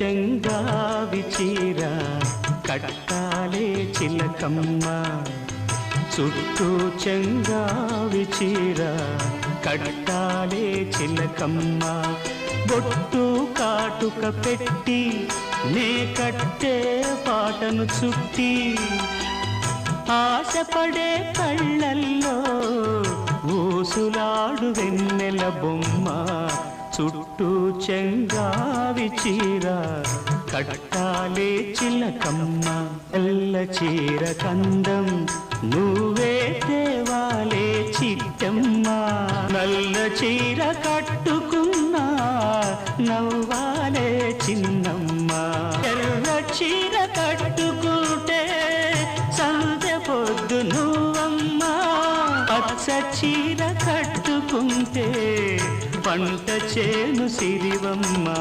చెంగావి చీర కట్టాలే చిలకమ్మ. చుట్టూ చెంగావి చీర కట్టాలే చిలకమ్మ. బొట్టు కాటుక పెట్టి నే కట్టే పాటను చుట్టి ఆశపడే కళ్ళల్లో ఊసులాడు వెన్నెల బొమ్మ. చుట్టూ చెంగావి చీర కట్టాలే చిలకమ్మ ఎల్ల చీర కందం. నువ్వే తేవాలే చిట్టమ్మ. నల్ల చీర కట్టుకున్నా నవ్వాలే చిన్నమ్మ. ఎర్ర చీర పచ్చ చీర కట్టుకుంటే పంట చేను సిరివమ్మా.